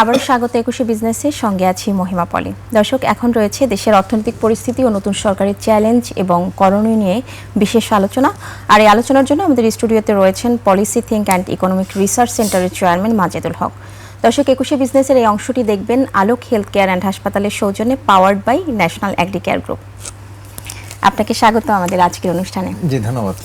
আবারও স্বাগত একুশে বিজনেসের সঙ্গে আছি মহিমা পলি। দর্শক, এখন রয়েছে দেশের অর্থনৈতিক পরিস্থিতি ও নতুন সরকারের চ্যালেঞ্জ এবং করণীয় নিয়ে বিশেষ আলোচনা। আর এই আলোচনার জন্য আমাদের স্টুডিওতে রয়েছেন policy think and economic research সেন্টারের চেয়ারম্যান মাজেদুল হক। দর্শক, একুশে বিজনেসের এই অংশটি দেখবেন আলোক হেলথ কেয়ার অ্যান্ড হাসপাতালের সৌজন্যে powered by national agri care group. আপনাকে স্বাগত আমাদের আজকের অনুষ্ঠানে। জি, ধন্যবাদ।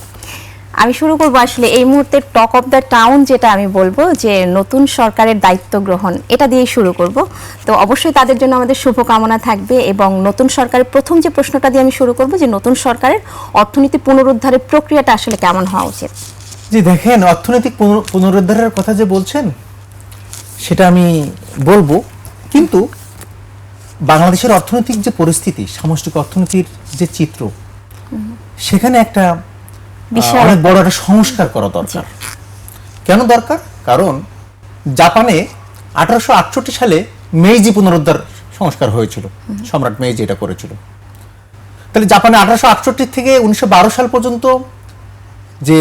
আমি শুরু করব আসলে এই মুহূর্তে টক অফ দ্য টাউন যেটা আমি বলব যে নতুন সরকারের দায়িত্ব গ্রহণ এটা দিয়েই শুরু করব। তো অবশ্যই তাদের জন্য আমাদের শুভকামনা থাকবে এবং নতুন সরকারের প্রথম যে প্রশ্নটা দিয়ে আমি শুরু করব যে নতুন সরকারের অর্থনীতি পুনরুদ্ধারের প্রক্রিয়াটা আসলে কেমন হওয়া উচিত? জি দেখেন অর্থনৈতিক পুনর- পুনরুদ্ধারের কথা যে বলছেন সেটা আমি বলব। কিন্তু বাংলাদেশের অর্থনৈতিক যে পরিস্থিতি সামষ্টিক অর্থনীতির যে চিত্র সেখানে একটা অনেক বড় একটা সংস্কার করা দরকার। কেন দরকার? কারণ জাপানে আঠারোশো আটষট্টি সালে মেইজি পুনরুদ্ধার সংস্কার হয়েছিল। সম্রাট মেইজি এটা করেছিল। তাহলে জাপানে আঠারোশো আটষট্টি থেকে উনিশশো বারো সাল পর্যন্ত যে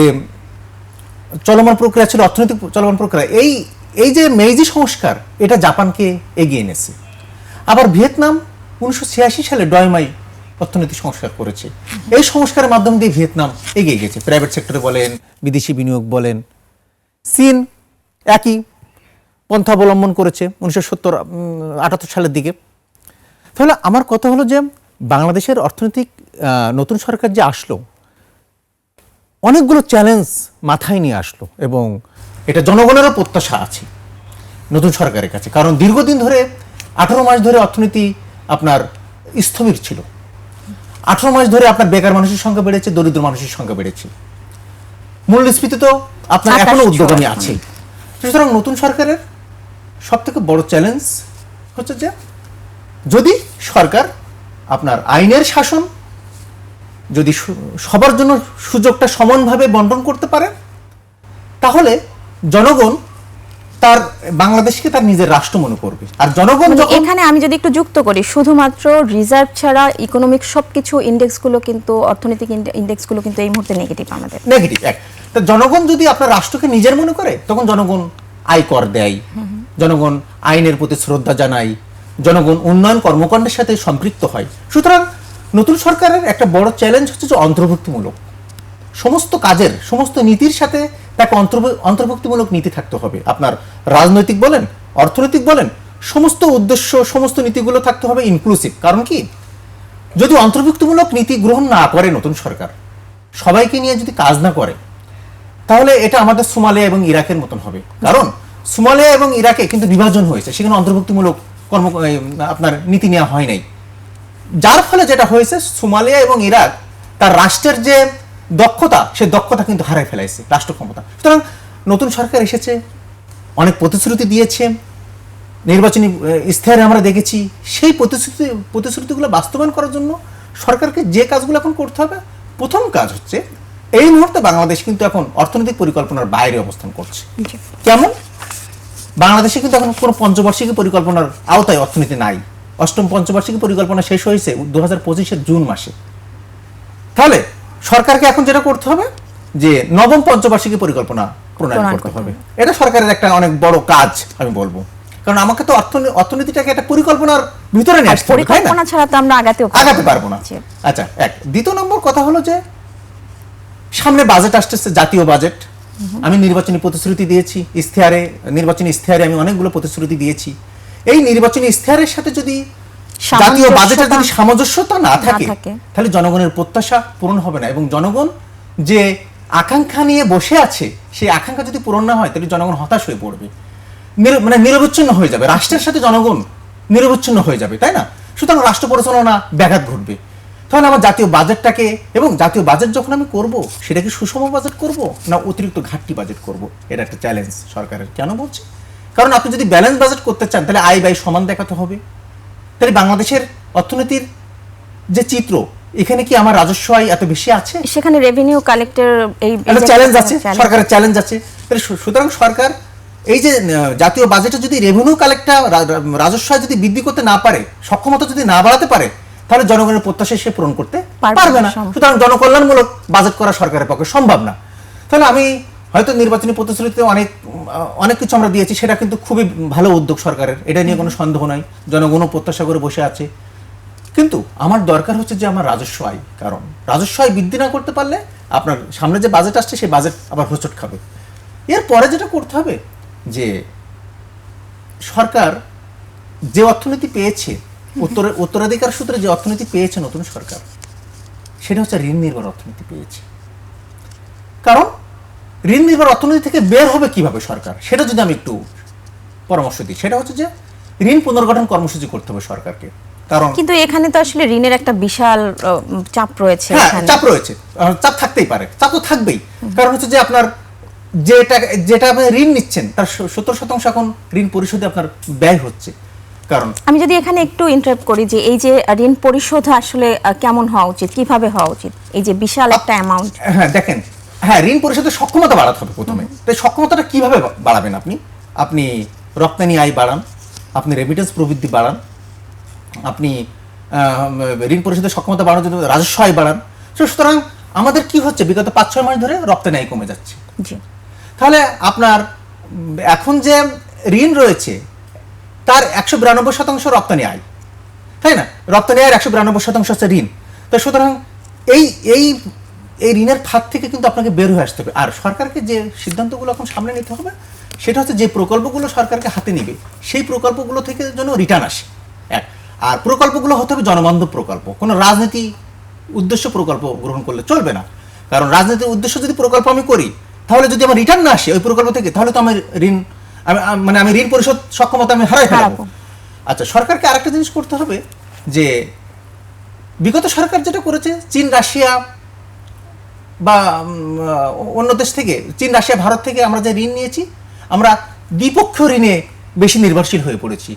চলমান প্রক্রিয়া ছিল অর্থনৈতিক চলমান প্রক্রিয়া এই এই যে মেইজি সংস্কার এটা জাপানকে এগিয়ে এনেছে। আবার ভিয়েতনাম উনিশশো ছিয়াশি সালে ডয়মাই অর্থনৈতিক সংস্কার করেছে। এই সংস্কারের মাধ্যম দিয়ে ভিয়েতনাম এগিয়ে গেছে। প্রাইভেট সেক্টরে বলেন, বিদেশি বিনিয়োগ বলেন। চীন একই পন্থা অবলম্বন করেছে উনিশশো সত্তর আটাত্তর সালের দিকে। তাহলে আমার কথা হলো যে বাংলাদেশের অর্থনৈতিক নতুন সরকার যে আসলো, অনেকগুলো চ্যালেঞ্জ মাথায় নিয়ে আসলো এবং এটা জনগণেরও প্রত্যাশা আছে নতুন সরকারের কাছে। কারণ দীর্ঘদিন ধরে, আঠারো মাস ধরে অর্থনীতি আপনার স্থবির ছিল। আঠারো মাস ধরে আপনার বেকার মানুষের সংখ্যা বেড়েছে দরিদ্র মানুষের সংখ্যা বেড়েছে মূল্যস্ফীতি তো আপনার এখনও। উদ্যোগমী আছে সুতরাং নতুন সরকারের সব থেকে বড় চ্যালেঞ্জ হচ্ছে যে যদি সরকার আপনার আইনের শাসন যদি সবার জন্য সুযোগটা সমানভাবে বন্টন করতে পারে তাহলে জনগণ তার বাংলাদেশকে তার নিজের রাষ্ট্র মনে করবে। আর জনগণ মানে যখন এখানে আমি যদি একটু যুক্ত করি শুধুমাত্র রিজার্ভ ছাড়া ইকোনমিক সবকিছু ইন্ডেক্সগুলো কিন্তু অর্থনৈতিক ইন্ডেক্সগুলো কিন্তু এই মুহূর্তে নেগেটিভ আমাদের। নেগেটিভ এক। তা জনগণ যদি আপনার রাষ্ট্রকে নিজের মনে করে তখন জনগণ আয় কর দেয়। জনগণ আইনের প্রতি শ্রদ্ধা জানায়। জনগণ উন্নয়ন কর্মকাণ্ডের সাথে সম্পৃক্ত হয়। সুতরাং নতুন সরকারের একটা বড় চ্যালেঞ্জ হচ্ছে যে অন্তর্ভুক্তিমূলক। সমস্ত কাজের, সমস্ত নীতির সাথে তাকে অন্তর্ভুক্তিমূলক নীতি থাকতে হবে। আপনার রাজনৈতিক বলেন, অর্থনৈতিক বলেন, সমস্ত উদ্দেশ্য, সমস্ত নীতিগুলো থাকতে হবে ইনক্লুসিভ কারণ কি? যদি অন্তর্ভুক্তিমূলক নীতি গ্রহণ না করে নতুন সরকার, সবাইকে নিয়ে যদি কাজ না করে, তাহলে এটা আমাদের সোমালিয়া এবং ইরাকের মতন হবে। কারণ সোমালিয়া এবং ইরাকে কিন্তু বিভাজন হয়েছে, সেখানে অন্তর্ভুক্তিমূলক কর্ম আপনার নীতি নেওয়া হয় নাই। যার ফলে যেটা হয়েছে, সোমালিয়া এবং ইরাক তার রাষ্ট্রের যে দক্ষতা সে দক্ষতা কিন্তু হারাই ফেলাইছে রাষ্ট্র ক্ষমতা সুতরাং নতুন সরকার এসেছে অনেক প্রতিশ্রুতি দিয়েছে নির্বাচনী আহ, ইশতেহারে আমরা দেখেছি সেই প্রতিশ্রুতি প্রতিশ্রুতিগুলো বাস্তবায়ন করার জন্য সরকারকে যে কাজগুলো এখন করতে হবে প্রথম কাজ হচ্ছে এই মুহূর্তে বাংলাদেশ কিন্তু এখন অর্থনৈতিক পরিকল্পনার বাইরে অবস্থান করছে। কেমন? বাংলাদেশে কিন্তু এখন কোনো পঞ্চবার্ষিকী পরিকল্পনার আওতায় অর্থনীতি নাই। অষ্টম পঞ্চবার্ষিকী পরিকল্পনা শেষ হয়েছে দু হাজার পঁচিশের জুন মাসে। তাহলে সরকারকে এখন যেটা করতে হবে যে নবম পঞ্চবার্ষিকী পরিকল্পনা প্রণয়ন করতে হবে। এটা সরকারের একটা অনেক বড় কাজ আমি বলব। কারণ আমাকে তো অর্থনীতিটাকে একটা পরিকল্পনার ভিতরে নিয়ে আসতে হবে পরিকল্পনা ছাড়া তো আমরা আগাতেও আগাতে পারব না। আচ্ছা এক। দ্বিতীয় নম্বর কথা হলো যে সামনে বাজেট আসতেছে জাতীয় বাজেট আমি নির্বাচনী প্রতিশ্রুতি দিয়েছি ইশতেহারে নির্বাচনী ইশতেহারে আমি অনেকগুলো প্রতিশ্রুতি দিয়েছি। এই নির্বাচনী ইশতেহারের সাথে যদি জাতীয় বাজেটের যদি সামঞ্জস্যতা না থাকে থাকে। তাহলে জনগণের প্রত্যাশা পূরণ হবে না। এবং জনগণ যে আকাঙ্ক্ষা নিয়ে বসে আছে সেই আকাঙ্ক্ষা যদি পূরণ না হয় তাহলে জনগণ হতাশ হয়ে পড়বে। মানে নিরবচ্ছিন্ন হয়ে যাবে। রাষ্ট্রের সাথে জনগণ নিরবচ্ছিন্ন হয়ে যাবে তাই না? সুতরাং রাষ্ট্র পরিচালনা ব্যাঘাত ঘটবে। তাহলে আমার জাতীয় বাজেটটাকে এবং জাতীয় বাজেট যখন আমি করব সেটা কি সুষম বাজেট করব না অতিরিক্ত ঘাটতি বাজেট করব? এটা একটা চ্যালেঞ্জ সরকারের। কেন বলছি? কারণ আপনি যদি ব্যালেন্স বাজেট করতে চান তাহলে আয় ব্যয় সমান দেখাতে হবে। তাহলে বাংলাদেশের অর্থনীতির যে চিত্র এখানে কি আমার রাজস্ব আয় এত বেশি আছে? সেখানে রেভিনিউ কালেক্টর এই চ্যালেঞ্জ আছে সরকারের চ্যালেঞ্জ আছে। তাহলে সুতরাং সরকার এই যে জাতীয় বাজেটে যদি রেভিনিউ কালেক্টর রাজস্ব আয় যদি বৃদ্ধি করতে না পারে সক্ষমতা যদি না বাড়াতে পারে তাহলে জনগণের প্রত্যাশা সে পূরণ করতে পারবে না সুতরাং জনকল্যাণমূলক বাজেট করা সরকারের পক্ষে সম্ভব না। তাহলে আমি হয়তো নির্বাচনী প্রতিশ্রুতিতে অনেক অনেক কিছু আমরা দিয়েছি, সেটা কিন্তু খুবই ভালো উদ্যোগ সরকারের। এটা নিয়ে কোনো সন্দেহ নাই, জনগণও প্রত্যাশা করে বসে আছে। কিন্তু আমার দরকার হচ্ছে যে আমার রাজস্ব আয় কারণ। রাজস্ব আয় বৃদ্ধি না করতে পারলে আপনার সামনে যে বাজেট আসছে, সেই বাজেট আবার হোঁচট খাবে। এরপরে যেটা করতে হবে যে সরকার যে অর্থনীতি পেয়েছে, উত্তর, উত্তরাধিকার সূত্রে যে অর্থনীতি পেয়েছে নতুন সরকার, সেটা হচ্ছে ঋণ নির্ভর অর্থনীতি পেয়েছে। কারণ ঋণ নির্ভর অর্থনীতি থেকে বের হবে কীভাবে সরকার? সেটা যদি আমি একটু পরামর্শ দিই সেটা হচ্ছে যে ঋণ পুনর্গঠন কর্মসূচি করতে হবে সরকারকে। কারণ কিন্তু এখানে তো আসলে ঋণের একটা বিশাল চাপ রয়েছে হ্যাঁ চাপ রয়েছে। চাপ থাকতেই পারে। চাপ তো থাকবেই। কারণ হচ্ছে যে আপনার যেটা যেটা আপনি ঋণ নিচ্ছেন তার সত্তর শতাংশ এখন ঋণ পরিশোধে আপনার ব্যয় হচ্ছে। কারণ আমি যদি এখানে একটু ইন্টারাপ্ট করি যে এই যে ঋণ পরিশোধ আসলে কেমন হওয়া উচিত? কীভাবে হওয়া উচিত? এই যে বিশাল একটা অ্যামাউন্ট হ্যাঁ দেখেন হ্যাঁ ঋণ পরিশোধের সক্ষমতা বাড়াতে হবে প্রথমে। তাই সক্ষমতাটা কীভাবে বাড়াবেন আপনি? আপনি রপ্তানি আয় বাড়ান আপনি রেমিটেন্স প্রবৃদ্ধি বাড়ান আপনি ঋণ পরিশোধের সক্ষমতা বাড়ানোর জন্য রাজস্ব আয় বাড়ান। সুতরাং আমাদের কি হচ্ছে বিগত পাঁচ ছয় মাস ধরে রপ্তানি আয় কমে যাচ্ছে। তাহলে আপনার এখন যে ঋণ রয়েছে তার একশো বিরানব্বই শতাংশ রপ্তানি আয়। তাই না? রপ্তানি আয়ের একশো বিরানব্বই শতাংশ হচ্ছে ঋণ। তো সুতরাং এই এই এই ঋণের ফাঁদ থেকে কিন্তু আপনাকে বের হয়ে আসতে হবে। আর সরকারকে যে সিদ্ধান্তগুলো এখন সামনে নিতে হবে সেটা হচ্ছে যে প্রকল্পগুলো সরকারকে হাতে নিবে সেই প্রকল্পগুলো থেকে যেন রিটার্ন আসে। এক আর প্রকল্পগুলো হতে হবে জনবান্ধব প্রকল্প। কোনো রাজনীতি উদ্দেশ্য প্রকল্প গ্রহণ করলে চলবে না। কারণ রাজনীতির উদ্দেশ্য যদি প্রকল্প আমি করি তাহলে যদি আমার রিটার্ন না আসে ওই প্রকল্প থেকে তাহলে তো আমার ঋণ মানে আমি ঋণ পরিশোধ সক্ষমতা আমি হারাই ফেলাবো। আচ্ছা সরকারকে আরেকটা জিনিস করতে হবে যে বিগত সরকার যেটা করেছে চীন রাশিয়া বা অন্য দেশ থেকে চীন রাশিয়া ভারত থেকে আমরা যে ঋণ নিয়েছি আমরা দ্বিপক্ষীয় ঋণে বেশি নির্ভরশীল হয়ে পড়েছি।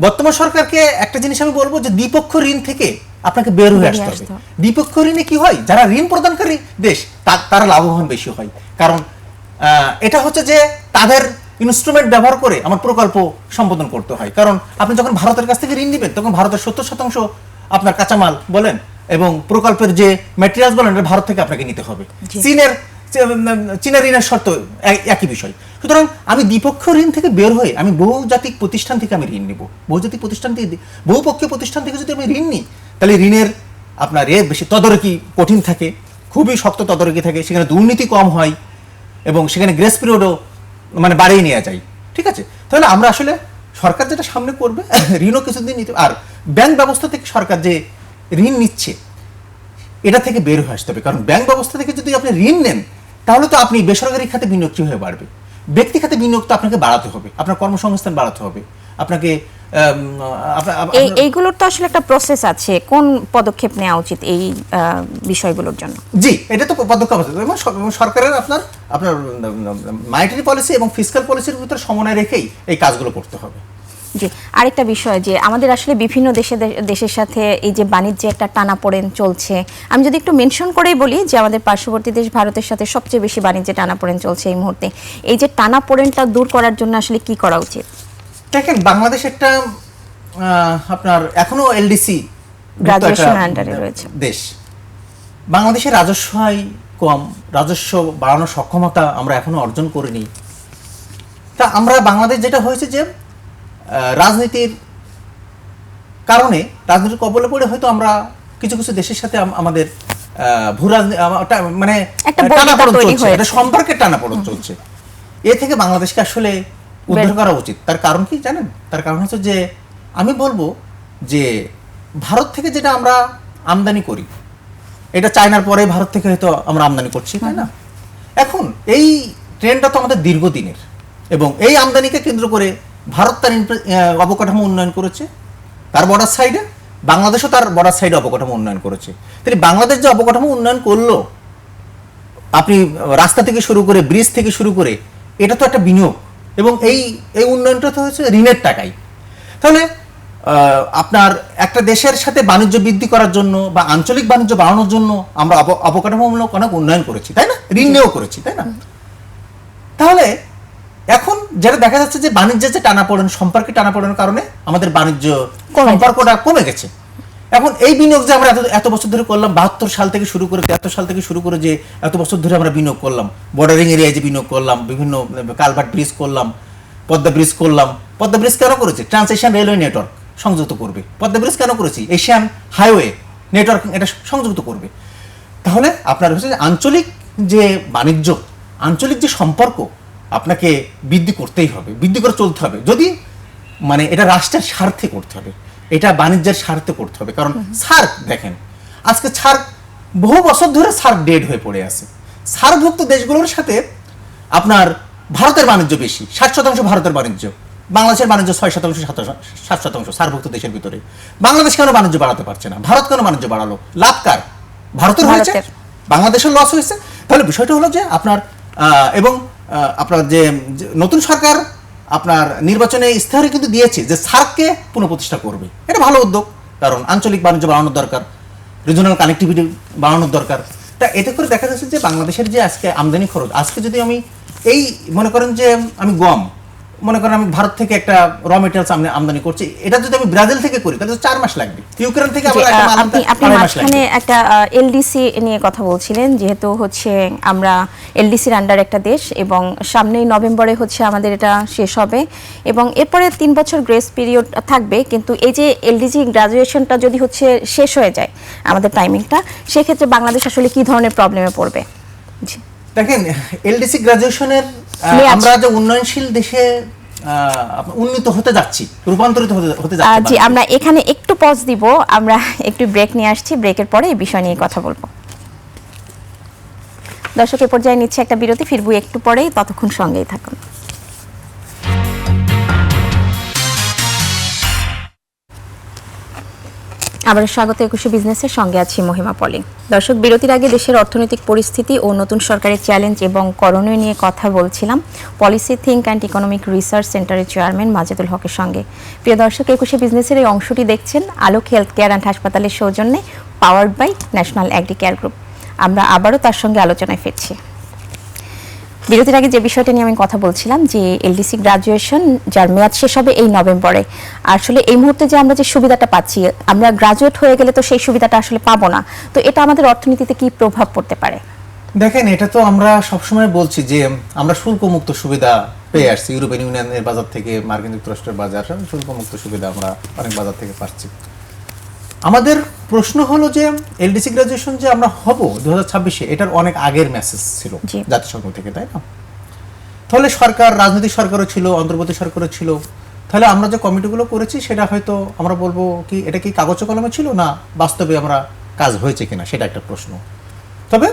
বর্তমান সরকারকে একটা জিনিস আমি বলব যে দ্বিপক্ষ ঋণ থেকে আপনাকে বের হয়ে আসতে হবে। দ্বিপক্ষ ঋণে কি হয়? যারা ঋণ প্রদানকারী দেশ তারা লাভবান বেশি হয়। কারণ আহ, এটা হচ্ছে যে তাদের ইনস্ট্রুমেন্ট ব্যবহার করে আমার প্রকল্প সম্বোধন করতে হয়। কারণ আপনি যখন ভারতের কাছ থেকে ঋণ নেবেন তখন ভারতের সত্তর শতাংশ আপনার কাঁচামাল বলেন এবং প্রকল্পের যে ম্যাটেরিয়ালস বলেন ভারত থেকে আপনাকে নিতে হবে। চীনের চীনের ঋণের শর্ত এক- একই বিষয়। সুতরাং আমি দ্বিপক্ষ ঋণ থেকে বের হয়ে আমি বহুজাতিক প্রতিষ্ঠান থেকে আমি ঋণ নিব। বহুজাতিক প্রতিষ্ঠান থেকে বহুপক্ষীয় প্রতিষ্ঠান থেকে যদি আমি ঋণ নিই তাহলে ঋণের আপনার এ বেশি তদারকি কঠিন থাকে খুবই শক্ত তদারকি থাকে সেখানে দুর্নীতি কম হয় এবং সেখানে গ্রেস পিরিয়ডও মানে বাড়িয়ে নেওয়া যায়। ঠিক আছে? তাহলে আমরা আসলে সরকার যেটা সামনে করবে ঋণও কিছুদিন নিতে আর ব্যাংক ব্যবস্থা থেকে সরকার যে ঋণ নিচ্ছে। এটা থেকে বের হয়ে আসতে হবে। কারণ ব্যাংক ব্যবস্থা থেকে যদি আপনি ঋণ নেন তাহলে তো আপনি বেসরকারি খাতে বিনিয়োগ কীভাবে বাড়বে? ব্যক্তি খাতে বিনিয়োগ তো আপনাকে বাড়াতে হবে। আপনার কর্মসংস্থান বাড়াতে হবে। আপনাকে এইগুলোর তো আসলে একটা প্রসেস আছে। কোন পদক্ষেপ নেওয়া উচিত এই বিষয়গুলোর জন্য? জি এটা তো পদক্ষেপ আছে। এবং সরকারের আপনার আপনার মানিটারি পলিসি এবং ফিসক্যাল পলিসির ভিতরে সমন্বয় রেখেই এই কাজগুলো করতে হবে। জি আরেকটা বিষয় যে আমাদের আসলে বিভিন্ন দেশে দেশের সাথে এই যে বাণিজ্যে একটা টানাপোড়েন চলছে। আমি যদি একটু মেনশন করেই বলি যে আমাদের পার্শ্ববর্তী দেশ ভারতের সাথে সবচেয়ে বেশি বাণিজ্যে টানাপোড়েন চলছে এই মুহূর্তে। এই যে টানাপোড়েনটা দূর করার জন্য আসলে কি করা উচিত? দেখেন বাংলাদেশ একটা আপনার এখনও এলডিসি under এ রয়েছে। দেশ। বাংলাদেশের রাজস্ব আয় কম রাজস্ব বাড়ানোর সক্ষমতা আমরা এখনও অর্জন করিনি। তা আমরা বাংলাদেশ যেটা হয়েছে যে রাজনীতির কারণে রাজনীতির কবলে পড়ে হয়তো আমরা কিছু কিছু দেশের সাথে আমাদের ভূ মানে টানাপোড়েন চলছে এটা টানাপোড়েন চলছে। এ থেকে বাংলাদেশকে আসলে উদ্ধার করা উচিত। তার কারণ কি জানেন? তার কারণ হচ্ছে যে আমি বলব যে ভারত থেকে যেটা আমরা আমদানি করি এটা চায়নার পরে ভারত থেকে হয়তো আমরা আমদানি করছি তাই না? এখন এই ট্রেনটা তো আমাদের দীর্ঘদিনের এবং এই আমদানিকে কেন্দ্র করে ভারত তার অবকাঠামো উন্নয়ন করেছে। তার বর্ডার সাইডে বাংলাদেশও তার বর্ডার সাইডে অবকাঠামো উন্নয়ন করেছে। তাহলে বাংলাদেশ যে অবকাঠামো উন্নয়ন করল আপনি রাস্তা থেকে শুরু করে ব্রিজ থেকে শুরু করে এটা তো একটা বিনিয়োগ। এবং এই এই উন্নয়নটা তো হচ্ছে ঋণের টাকাই। তাহলে আপনার একটা দেশের সাথে বাণিজ্য বৃদ্ধি করার জন্য বা আঞ্চলিক বাণিজ্য বাড়ানোর জন্য আমরা অব- অবকাঠামোমূলক অনেক উন্নয়ন করেছি তাই না? ঋণ নিয়েও করেছি তাই না? তাহলে এখন যেটা দেখা যাচ্ছে যে বাণিজ্যের যে টানাপোড়েন সম্পর্কে টানাপোড়েনের কারণে আমাদের বাণিজ্য সম্পর্কটা কমে গেছে। এখন এই বিনিয়োগ যে আমরা এত এত বছর ধরে করলাম বাহাত্তর সাল থেকে শুরু করে তিয়াত্তর সাল থেকে শুরু করে যে এত বছর ধরে আমরা বিনিয়োগ করলাম বর্ডারিং এরিয়ায় যে বিনিয়োগ করলাম বিভিন্ন কালভার্ট ব্রিজ করলাম পদ্মা ব্রিজ করলাম পদ্মা ব্রিজ কেন করেছে? ট্রান্সেশন রেলওয়ে নেটওয়ার্ক সংযুক্ত করবে। পদ্মা ব্রিজ কেন করেছি? এশিয়ান হাইওয়ে নেটওয়ার্ক এটা সংযুক্ত করবে। তাহলে আপনার হচ্ছে আঞ্চলিক যে বাণিজ্য আঞ্চলিক যে সম্পর্ক আপনাকে বৃদ্ধি করতেই হবে বৃদ্ধি করে চলতে হবে। যদি মানে এটা রাষ্ট্রের স্বার্থে করতে হবে এটা বাণিজ্যের স্বার্থে করতে হবে কারণ সার্ক দেখেন আজকে সার্ক বহু বছর ধরে সার্ক ডেড হয়ে পড়ে আছে। সার্কভুক্ত দেশগুলোর সাথে আপনার ভারতের বাণিজ্য বেশি ষাট শতাংশ ভারতের বাণিজ্য বাংলাদেশের বাণিজ্য ছয় শতাংশ সাত- শতাংশ সার্কভুক্ত দেশের ভিতরে। বাংলাদেশ কেন বাণিজ্য বাড়াতে পারছে না? ভারত কেন বাণিজ্য বাড়ালো? লাভ কার? ভারতের হয়েছে? বাংলাদেশের লস হয়েছে? তাহলে বিষয়টা হলো যে আপনার আহ, এবং আপনার যে নতুন সরকার আপনার নির্বাচনে ইস্তাহারে কিন্তু দিয়েছে যে সার্ককে পুনঃপ্রতিষ্ঠা করবে। এটা ভালো উদ্যোগ, কারণ আঞ্চলিক বাণিজ্য বাড়ানোর দরকার রিজনাল কানেক্টিভিটি বাড়ানোর দরকার। তা এতে করে দেখা যাচ্ছে যে বাংলাদেশের যে আজকে আমদানি খরচ, আজকে যদি আমি এই মনে করেন যে আমি গম মনে করেন আমি ভারত থেকে একটা র মেটেরিয়ালস আমদানি করছি। এটা যদি আমি ব্রাজিল থেকে করি তাহলে চার মাস লাগবে। ইউক্রেন থেকে আবার আপনি। মাঝখানে একটা এলডিসি নিয়ে কথা বলছিলেন যেহেতু হচ্ছে আমরা এলডিসির আন্ডার একটা দেশ এবং সামনেই নভেম্বরে হচ্ছে আমাদের এটা শেষ হবে এবং এরপরে তিন বছর গ্রেস পিরিয়ড থাকবে কিন্তু এই যে এলডিসি গ্রাজুয়েশনটা যদি হচ্ছে শেষ হয়ে যায় আমাদের টাইমিংটা সেক্ষেত্রে বাংলাদেশ আসলে কি ধরনের প্রবলেমে পড়বে? জি। দেখেন এলডিসি গ্রাজুয়েশনের আমরা যে উন্নয়নশীল দেশে উন্নীত হতে যাচ্ছি রূপান্তরিত হতে যাচ্ছি জি আমরা এখানে একটু পজ দিব আমরা একটু ব্রেক নিয়ে আসছি ব্রেকের পরে এই বিষয় নিয়ে কথা বলব। দর্শক এ পর্যায়ে নিচ্ছে একটা বিরতি ফিরবো একটু পরেই ততক্ষণ সঙ্গেই থাকুন। আবার স্বাগত একুশে বিজনেসের সঙ্গে আছি মহিমা পলি। দর্শক, বিরতির আগে দেশের অর্থনৈতিক পরিস্থিতি ও নতুন সরকারের চ্যালেঞ্জ এবং করণীয় নিয়ে কথা বলছিলাম policy think and economic research সেন্টারের চেয়ারম্যান মাজেদুল হকের সঙ্গে। প্রিয় দর্শক, একুশে বিজনেসের এই অংশটি দেখছেন আলোক হেলথ কেয়ার অ্যান্ড হাসপাতালের সৌজন্যে powered by national agri care group আমরা আবারও তার সঙ্গে আলোচনায় ফিরছি। বিরতির আগে যে বিষয়টা নিয়ে আমি কথা বলছিলাম যে এলডিসি গ্রাজুয়েশন যার মেয়াদ শেষ হবে এই নভেম্বরে। আসলে এই মুহূর্তে যে আমরা যে সুবিধাটা পাচ্ছি আমরা গ্রাজুয়েট হয়ে গেলে তো সেই সুবিধাটা আসলে পাবো না। তো এটা আমাদের অর্থনীতিতে কি প্রভাব পড়তে পারে? দেখেন এটা তো আমরা সবসময় বলছি যে আমরা শুল্ক মুক্ত সুবিধা পেয়ে আসছি। ইউরোপিয়ান ইউনিয়নের বাজার থেকে মার্কিন যুক্তরাষ্ট্রের বাজার সব শুল্ক মুক্ত সুবিধা আমরা অনেক বাজার থেকে পাচ্ছি। আমাদের প্রশ্ন হলো যে এলডিসি গ্রাজুয়েশন যে আমরা হব দু ছাব্বিশে এটার অনেক আগের মেসেজ ছিল জাতিসংঘ থেকে তাই না? তাহলে সরকার রাজনৈতিক সরকারও ছিল অন্তর্বর্তী সরকারও ছিল। তাহলে আমরা যে কমিটিগুলো করেছি সেটা হয়তো আমরা বলব কি এটা কি কাগজে কলমে ছিল না বাস্তবে আমরা কাজ হয়েছে কিনা সেটা একটা প্রশ্ন। তবে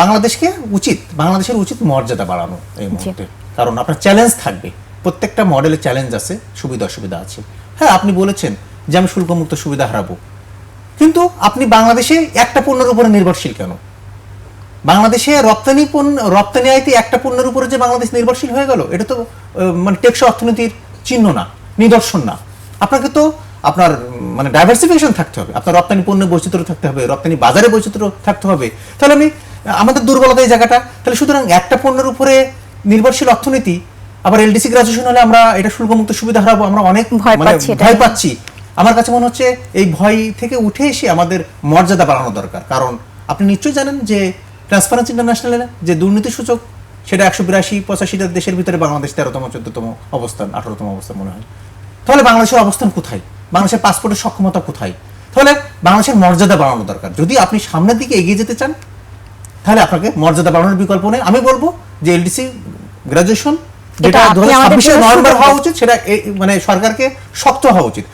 বাংলাদেশকে উচিত বাংলাদেশের উচিত মর্যাদা বাড়ানো এই মুহূর্তে। কারণ আপনার চ্যালেঞ্জ থাকবে প্রত্যেকটা মডেলে চ্যালেঞ্জ আছে সুবিধা অসুবিধা আছে। হ্যাঁ আপনি বলেছেন যে আমি শুল্কমুক্ত সুবিধা হারাবো। কিন্তু আপনি বাংলাদেশে একটা পণ্যের উপরে নির্ভরশীল কেন? বাংলাদেশে রপ্তানি পণ্য রপ্তানি আইতে একটা পণ্যের উপরে যে বাংলাদেশ নির্ভরশীল হয়ে গেল এটা তো মানে টেকসই অর্থনীতির চিহ্ন না নিদর্শন না। আপনাকে তো আপনার মানে ডাইভার্সিফিকেশন থাকতে হবে আপনার রপ্তানি পণ্যের বৈচিত্র্য থাকতে হবে রপ্তানি বাজারে বৈচিত্র্য থাকতে হবে। তাহলে আমি আমাদের দুর্বলতা এই জায়গাটা তাহলে সুতরাং একটা পণ্যের উপরে নির্ভরশীল অর্থনীতি আবার এলডিসি গ্রাজুয়েশন হলে আমরা এটা শুল্কমুক্ত সুবিধা হারাবো আমরা অনেক ভয় মানে। ভয় পাচ্ছি। আমার কাছে মনে হচ্ছে এই ভয় থেকে উঠে এসে আমাদের মর্যাদা বাড়ানো দরকার। কারণ আপনি নিশ্চয়ই জানেন যে ট্রান্সপারেন্সি ইন্টারন্যাশনালের যে দুর্নীতি সূচক সেটা একশো বিরাশি পঁচাশিটা দেশের ভিতরে বাংলাদেশ তেরোতম চোদ্দতম অবস্থান আঠারোতম অবস্থান মনে হয়। তাহলে বাংলাদেশের অবস্থান কোথায়? বাংলাদেশের পাসপোর্টের সক্ষমতা কোথায়? তাহলে বাংলাদেশের মর্যাদা বাড়ানো দরকার। যদি আপনি সামনের দিকে এগিয়ে যেতে চান তাহলে আপনাকে মর্যাদা বাড়ানোর বিকল্প নেই। আমি বলব যে এলডিসি গ্রাজুয়েশন যেটা দু হাজার ছাব্বিশে নভেম্বর হওয়া উচিত সেটা মানে সরকারকে শক্ত হওয়া উচিত।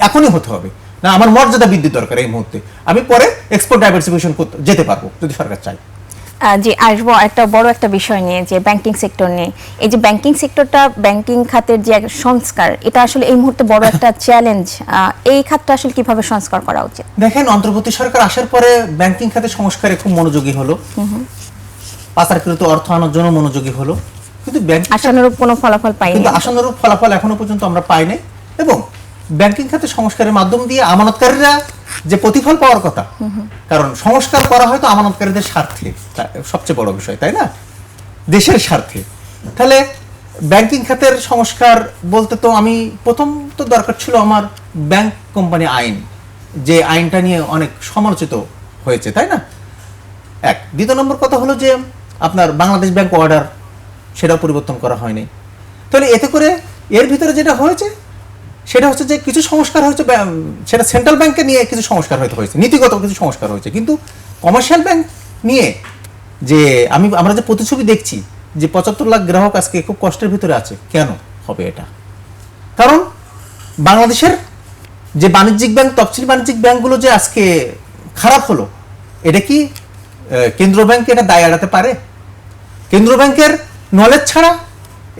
এখনই হতে হবে। না আমার মর্যাদা বৃদ্ধি দরকার এই মুহূর্তে। আমি পরে এক্সপোর্ট ডাইভার্সিফিকেশন যেতে পারব যদি সরকার চায়। আহ, জি আসব একটা বড় একটা বিষয় নিয়ে যে ব্যাংকিং সেক্টর নিয়ে। এই যে ব্যাংকিং সেক্টরটা ব্যাংকিং খাতের যে সংস্কার এটা আসলে এই মুহূর্তে বড় একটা চ্যালেঞ্জ এই খাতটা আসলে কীভাবে সংস্কার করা উচিত? দেখেন অন্তর্বর্তী সরকার আসার পরে ব্যাংকিং খাতে সংস্কারে খুব মনোযোগী হলো। পাচারকৃত অর্থ আনার জন্য মনোযোগী হলো। কিন্তু ব্যাংক আশানুরূপ কোনো ফলাফল পাইনি। কিন্তু আশানুরূপ ফলাফল এখনও পর্যন্ত আমরা পাই নাই। এবং ব্যাংকিং খাতে সংস্কারের মাধ্যম দিয়ে আমানতকারীরা যে প্রতিফল পাওয়ার কথা, কারণ সংস্কার করা হয়তো আমানতকারীদের স্বার্থে সবচেয়ে বড় বিষয়, তাই না? দেশের স্বার্থে। তাহলে ব্যাংকিং খাতের সংস্কার বলতে তো আমি, প্রথম তো দরকার ছিল আমার ব্যাংক কোম্পানি আইন, যে আইনটা নিয়ে অনেক সমালোচিত হয়েছে, তাই না? এক। দ্বিতীয় নম্বর কথা হলো যে আপনার বাংলাদেশ ব্যাংক অর্ডার, সেটাও পরিবর্তন করা হয়নি। তাহলে এতে করে এর ভিতরে যেটা হয়েছে সেটা হচ্ছে যে কিছু সংস্কার হয়েছে সেটা সেন্ট্রাল ব্যাংকে নিয়ে কিছু সংস্কার হয়তো হয়েছে নীতিগত কিছু সংস্কার হয়েছে কিন্তু কমার্শিয়াল ব্যাংক নিয়ে যে আমি আমরা যে প্রতিছবি দেখছি যে পঁচাত্তর লাখ গ্রাহক আজকে খুব কষ্টের ভিতরে আছে কেন হবে এটা? কারণ বাংলাদেশের যে বাণিজ্যিক ব্যাংক তফসিলি বাণিজ্যিক ব্যাংকগুলো যে আজকে খারাপ হলো এটা কি কেন্দ্র ব্যাংক এটা দায় এড়াতে পারে? কেন্দ্র ব্যাংকের নলেজ ছাড়া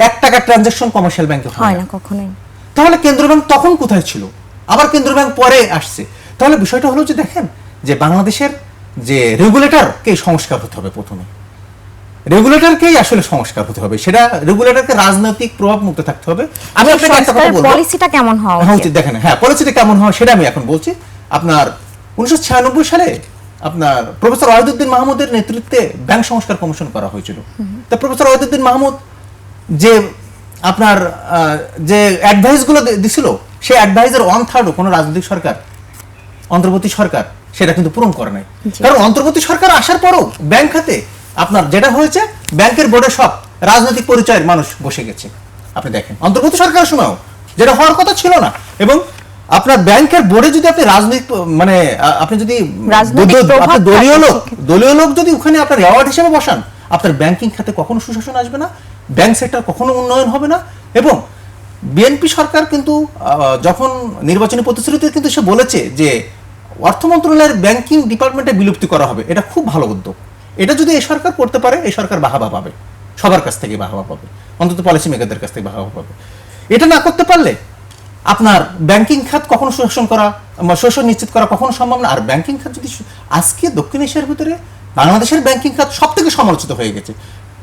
এক টাকা ট্রানজাকশন কমার্শিয়াল ব্যাংকে হয় না কখনোই। তাহলে কেন্দ্র ব্যাংক তখন কোথায় ছিল? আবার কেন্দ্র ব্যাংক পরে আসছে। তাহলে বিষয়টা হলো যে দেখেন যে বাংলাদেশের যে রেগুলেটরকে সংস্কার হতে হবে প্রথমে। রেগুলেটরকেই আসলে সংস্কার হতে হবে। সেটা রেগুলেটরকে রাজনৈতিক প্রভাব মুক্ত থাকতে হবে। আমি আপনাকে একটা কথা বলব। পলিসিটা কেমন হওয়া হ্যাঁ উচিত? দেখেন হ্যাঁ পলিসিটা কেমন হয় সেটা আমি এখন বলছি। আপনার উনিশশো ছিয়ানব্বই সালে আপনার প্রফেসর ওয়াহিদুদ্দিন মাহমুদের নেতৃত্বে ব্যাংক সংস্কার কমিশন করা হয়েছিল। তা প্রফেসর ওয়াহিদুদ্দিন মাহমুদ যে আপনার যে অ্যাডভাইসগুলো দিছিল সেই অ্যাডভাইসের ওয়ান থার্ডও কোনো রাজনৈতিক সরকার অন্তর্বর্তী সরকার সেটা কিন্তু পূরণ করে নাই। কারণ অন্তর্বর্তী সরকার আসার পরও ব্যাংক খাতে আপনার যেটা হয়েছে ব্যাংকের বোর্ডে সব রাজনৈতিক পরিচয়ের মানুষ বসে গেছে। আপনি দেখেন অন্তর্বর্তী সরকারের সময়ও যেটা হওয়ার কথা ছিল না। এবং আপনার ব্যাংকের বোর্ডে যদি আপনি রাজনৈতিক মানে আপনি যদি দলীয় লোক দলীয় লোক যদি ওখানে আপনার অ্যাওয়ার্ড হিসেবে বসান আপনার ব্যাংকিং খাতে কখনো সুশাসন আসবে না। ব্যাংক সেক্টর কখনো উন্নয়ন হবে না এবং বিএনপি সরকার কিন্তু যখন নির্বাচনী প্রতিশ্রুতিতে কিন্তু সে বলেছে যে অর্থ মন্ত্রণালয়ের ব্যাংকিং ডিপার্টমেন্টে বিলুপ্তি করা হবে, এটা খুব ভালো উদ্যোগ। এটা যদি এ সরকার করতে পারে এই সরকার বাহাবা পাবে। সবার কাছ থেকে বাহাবা পাবে। অন্তত পলিসি মেকারদের কাছ থেকে বাহাবা পাবে। এটা না করতে পারলে আপনার ব্যাংকিং খাত কখনো শোষণ করা শোষণ নিশ্চিত করা কখনো সম্ভব না। আর ব্যাংকিং খাত যদি আজকে দক্ষিণ এশিয়ার ভিতরে বাংলাদেশের ব্যাংকিং খাত সব থেকে সমালোচিত হয়ে গেছে।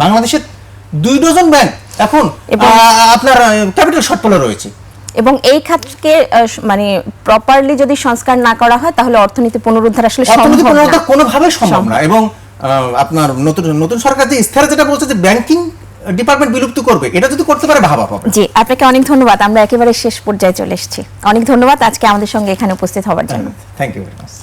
বাংলাদেশের দুই ডজন ব্যাংক এখন আপনার ক্যাপিটাল শর্টফলে রয়েছে। এবং এই খাতকে মানে প্রপারলি যদি সংস্কার না করা হয় তাহলে অর্থনীতি পুনরুদ্ধার আসলে অর্থনীতি পুনরুদ্ধার কোনোভাবে সম্ভব না। এবং আপনার নতুন নতুন সরকার যে ইস্তারা যেটা বলছে যে ব্যাংকিং ডিপার্টমেন্ট বিলুপ্ত করবে এটা যদি করতে পারে ভাবা পাবে। জি আপনাকে অনেক ধন্যবাদ। আমরা একেবারে শেষ পর্যায়ে চলে এসেছি। অনেক ধন্যবাদ আজকে আমাদের সঙ্গে এখানে উপস্থিত হওয়ার জন্য। থ্যাংক ইউ ভেরি মাচ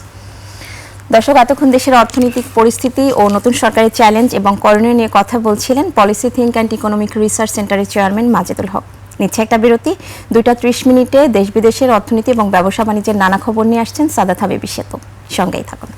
দর্শক, এতক্ষণ দেশের অর্থনৈতিক পরিস্থিতি ও নতুন সরকারের চ্যালেঞ্জ এবং করণীয় নিয়ে কথা বলছিলেন policy think and economic research সেন্টারের চেয়ারম্যান মাজেদুল হক। নিচ্ছে একটা বিরতি, দুইটা ত্রিশ মিনিটে দেশ বিদেশের অর্থনীতি এবং ব্যবসা বাণিজ্যের নানা খবর নিয়ে আসছেন সাদা থাবে সেতু। সঙ্গেই থাকুন।